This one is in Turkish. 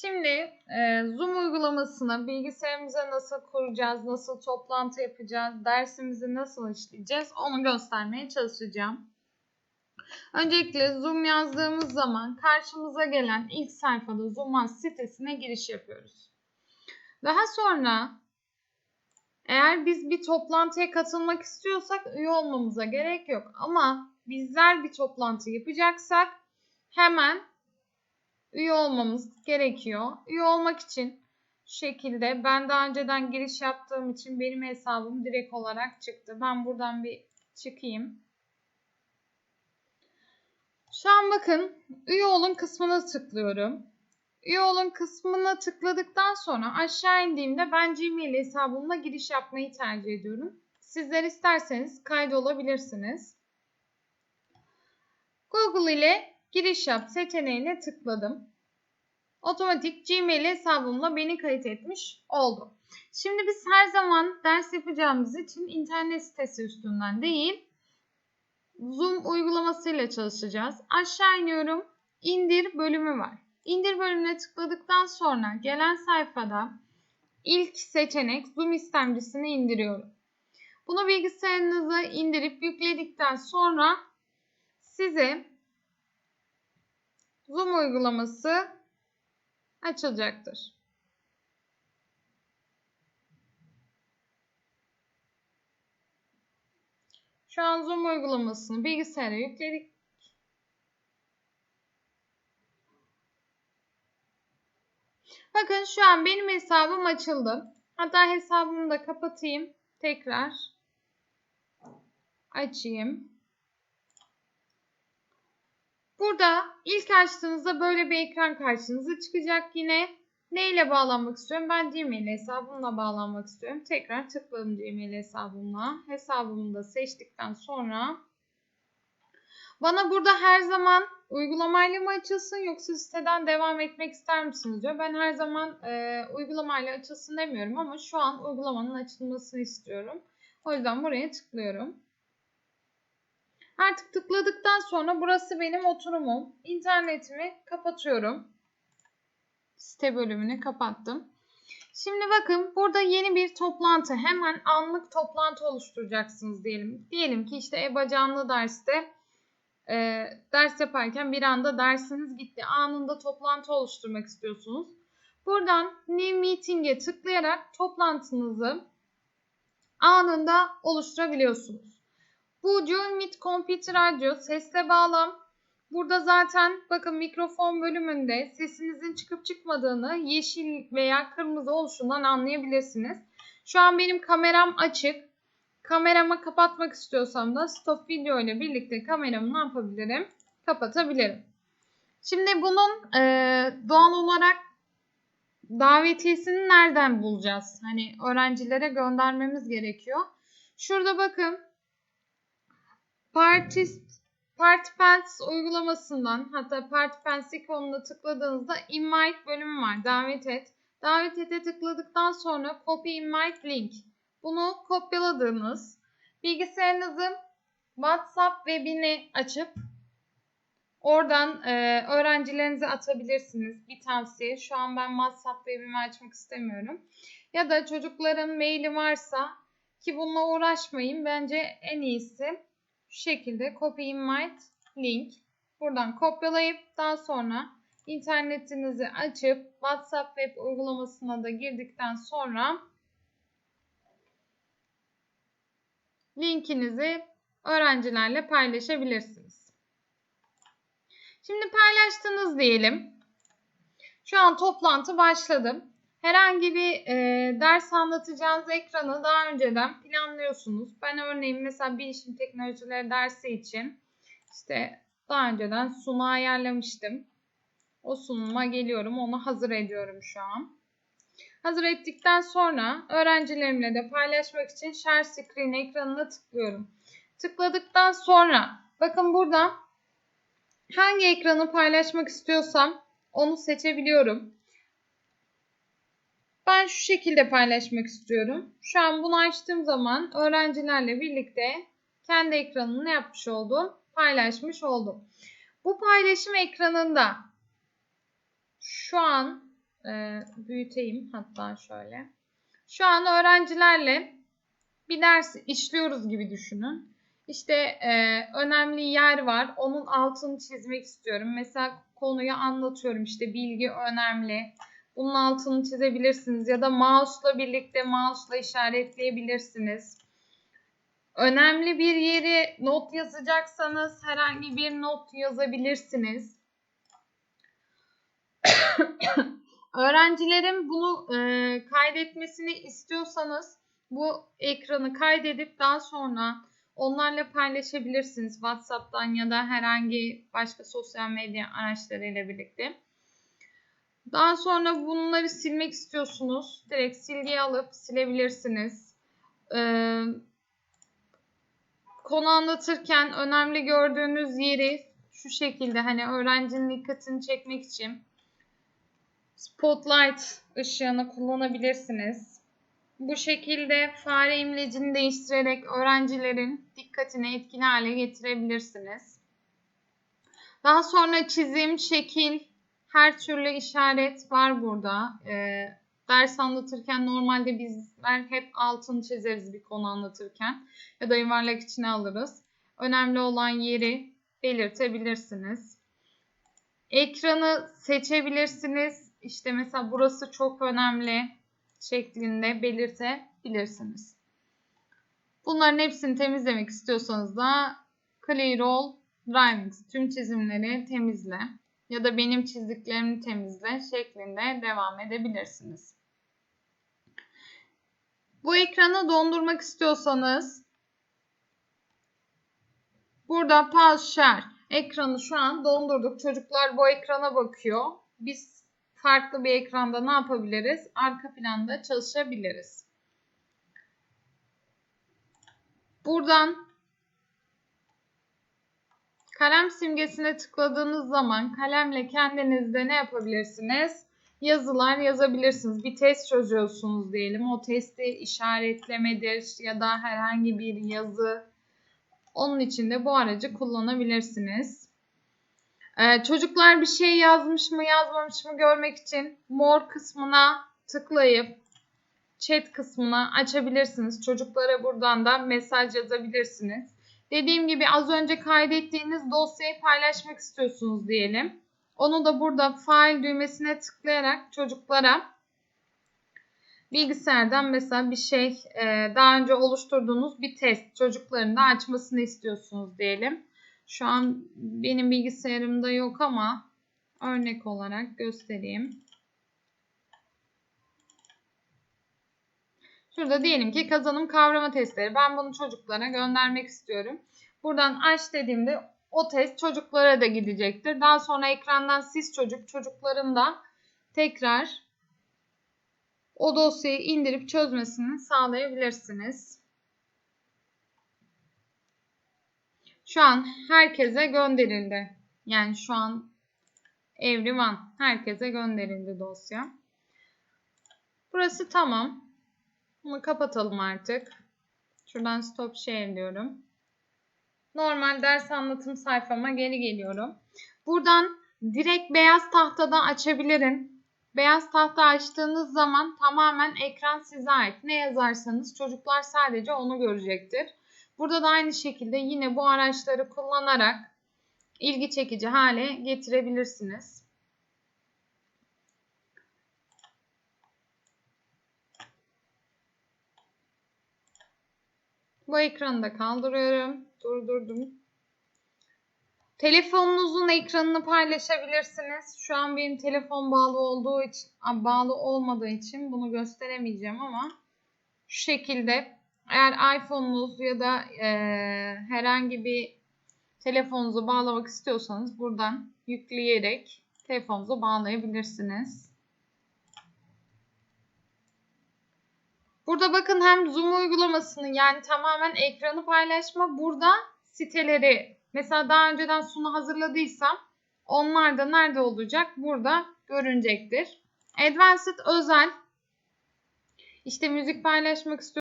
Şimdi e, Zoom uygulamasını bilgisayarımıza nasıl kuracağız, nasıl toplantı yapacağız, dersimizi nasıl işleyeceğiz onu göstermeye çalışacağım. Öncelikle Zoom yazdığımız zaman karşımıza gelen ilk sayfada Zoom sitesine giriş yapıyoruz. Daha sonra eğer biz bir toplantıya katılmak istiyorsak üye olmamıza gerek yok. Ama bizler bir toplantı yapacaksak hemen üye olmamız gerekiyor. Üye olmak için şu şekilde ben daha önceden giriş yaptığım için benim hesabım direkt olarak çıktı. Ben buradan bir çıkayım. Şu an bakın üye olun kısmına tıklıyorum. Üye olun kısmına tıkladıktan sonra aşağı indiğimde ben Gmail hesabımla giriş yapmayı tercih ediyorum. Sizler isterseniz kaydolabilirsiniz. Google ile giriş yap seçeneğine tıkladım. Otomatik Gmail hesabımla beni kayıt etmiş oldu. Şimdi biz her zaman ders yapacağımız için internet sitesi üstünden değil, Zoom uygulamasıyla çalışacağız. Aşağı iniyorum. İndir bölümü var. İndir bölümüne tıkladıktan sonra gelen sayfada ilk seçenek Zoom istemcisini indiriyorum. Bunu bilgisayarınıza indirip yükledikten sonra size Zoom uygulaması açılacaktır. Şu an Zoom uygulamasını bilgisayara yükledik. Bakın şu an benim hesabım açıldı. Hatta hesabımı da kapatayım. Tekrar açayım. Burada ilk açtığınızda böyle bir ekran karşınıza çıkacak yine. Ne ile bağlanmak istiyorum? Ben Gmail hesabımla bağlanmak istiyorum. Tekrar tıkladım Gmail hesabımla. Hesabımı da seçtikten sonra bana burada her zaman uygulamayla mı açılsın yoksa siteden devam etmek ister misiniz diyor. Ben her zaman e, uygulamayla açılsın demiyorum ama şu an uygulamanın açılmasını istiyorum. O yüzden buraya tıklıyorum. Artık tıkladıktan sonra burası benim oturumum. İnternetimi kapatıyorum. Site bölümünü kapattım. Şimdi bakın burada yeni bir toplantı. Hemen anlık toplantı oluşturacaksınız diyelim. Diyelim ki işte EBA canlı derste e, ders yaparken bir anda dersiniz gitti. Anında toplantı oluşturmak istiyorsunuz. Buradan New Meeting'e tıklayarak toplantınızı anında oluşturabiliyorsunuz. Bu Join Meet Computer Radio sesle bağlam. Burada zaten bakın mikrofon bölümünde sesinizin çıkıp çıkmadığını yeşil veya kırmızı oluşundan anlayabilirsiniz. Şu an benim kameram açık. Kameramı kapatmak istiyorsam da stop video ile birlikte kameramı ne yapabilirim? Kapatabilirim. Şimdi bunun e, doğal olarak davetiyesini nereden bulacağız? Hani öğrencilere göndermemiz gerekiyor. Şurada bakın Partist Participants uygulamasından hatta Participants ikonuna tıkladığınızda invite bölümü var. Davet et. Davet ete tıkladıktan sonra copy invite link. Bunu kopyaladığınız bilgisayarınızın WhatsApp webini açıp oradan e, öğrencilerinize atabilirsiniz. Bir tavsiye. Şu an ben WhatsApp webimi açmak istemiyorum. Ya da çocukların maili varsa ki bununla uğraşmayın. Bence en iyisi şu şekilde copy invite link buradan kopyalayıp daha sonra internetinizi açıp WhatsApp web uygulamasına da girdikten sonra linkinizi öğrencilerle paylaşabilirsiniz. Şimdi paylaştınız diyelim. Şu an toplantı başladı. Herhangi bir e, ders anlatacağınız ekranı daha önceden planlıyorsunuz. Ben örneğin mesela bilişim teknolojileri dersi için işte daha önceden sunu ayarlamıştım. O sunuma geliyorum. Onu hazır ediyorum şu an. Hazır ettikten sonra öğrencilerimle de paylaşmak için share screen ekranına tıklıyorum. Tıkladıktan sonra bakın burada hangi ekranı paylaşmak istiyorsam onu seçebiliyorum. Ben şu şekilde paylaşmak istiyorum. Şu an bunu açtığım zaman öğrencilerle birlikte kendi ekranını ne yapmış oldum? Paylaşmış oldum. Bu paylaşım ekranında şu an e, büyüteyim hatta şöyle. Şu an öğrencilerle bir ders işliyoruz gibi düşünün. İşte e, önemli yer var. Onun altını çizmek istiyorum. Mesela konuyu anlatıyorum. İşte bilgi önemli. Bunun altını çizebilirsiniz. Ya da mouse'la birlikte mouse'la işaretleyebilirsiniz. Önemli bir yeri not yazacaksanız herhangi bir not yazabilirsiniz. Öğrencilerin bunu e, kaydetmesini istiyorsanız bu ekranı kaydedip daha sonra onlarla paylaşabilirsiniz. WhatsApp'tan ya da herhangi başka sosyal medya araçlarıyla birlikte. Daha sonra bunları silmek istiyorsunuz. Direkt silgiye alıp silebilirsiniz. Ee, konu anlatırken önemli gördüğünüz yeri şu şekilde hani öğrencinin dikkatini çekmek için spotlight ışığını kullanabilirsiniz. Bu şekilde fare imlecini değiştirerek öğrencilerin dikkatini etkili hale getirebilirsiniz. Daha sonra çizim, şekil, her türlü işaret var burada. Ee, ders anlatırken normalde bizler hep altını çizeriz bir konu anlatırken ya da yuvarlak içine alırız. Önemli olan yeri belirtebilirsiniz. Ekranı seçebilirsiniz. İşte mesela burası çok önemli şeklinde belirtebilirsiniz. Bunların hepsini temizlemek istiyorsanız da Clear All Drawings tüm çizimleri temizle ya da benim çizdiklerimi temizle şeklinde devam edebilirsiniz. Bu ekranı dondurmak istiyorsanız burada pause share ekranı şu an dondurduk. Çocuklar bu ekrana bakıyor. Biz farklı bir ekranda ne yapabiliriz? Arka planda çalışabiliriz. Buradan kalem simgesine tıkladığınız zaman kalemle kendinizde ne yapabilirsiniz? Yazılar yazabilirsiniz. Bir test çözüyorsunuz diyelim. O testi işaretlemedir ya da herhangi bir yazı. Onun için de bu aracı kullanabilirsiniz. Ee, çocuklar bir şey yazmış mı yazmamış mı görmek için mor kısmına tıklayıp chat kısmına açabilirsiniz. Çocuklara buradan da mesaj yazabilirsiniz. Dediğim gibi az önce kaydettiğiniz dosyayı paylaşmak istiyorsunuz diyelim. Onu da burada file düğmesine tıklayarak çocuklara bilgisayardan mesela bir şey e, daha önce oluşturduğunuz bir test çocukların da açmasını istiyorsunuz diyelim. Şu an benim bilgisayarımda yok ama örnek olarak göstereyim. Şurada diyelim ki kazanım kavrama testleri. Ben bunu çocuklara göndermek istiyorum. Buradan aç dediğimde o test çocuklara da gidecektir. Daha sonra ekrandan siz çocuk çocukların da tekrar o dosyayı indirip çözmesini sağlayabilirsiniz. Şu an herkese gönderildi. Yani şu an everyone herkese gönderildi dosya. Burası tamam. Bunu kapatalım artık. Şuradan stop share diyorum. Normal ders anlatım sayfama geri geliyorum. Buradan direkt beyaz tahtada açabilirim. Beyaz tahta açtığınız zaman tamamen ekran size ait. Ne yazarsanız çocuklar sadece onu görecektir. Burada da aynı şekilde yine bu araçları kullanarak ilgi çekici hale getirebilirsiniz. Bu ekranı da kaldırıyorum. Durdurdum. Telefonunuzun ekranını paylaşabilirsiniz. Şu an benim telefon bağlı olduğu için, bağlı olmadığı için bunu gösteremeyeceğim ama şu şekilde eğer iPhone'unuz ya da e, herhangi bir telefonunuzu bağlamak istiyorsanız buradan yükleyerek telefonunuzu bağlayabilirsiniz. Burada bakın hem Zoom uygulamasını yani tamamen ekranı paylaşma. Burada siteleri mesela daha önceden sunu hazırladıysam onlar da nerede olacak? Burada görünecektir. Advanced özel işte müzik paylaşmak istiyorum.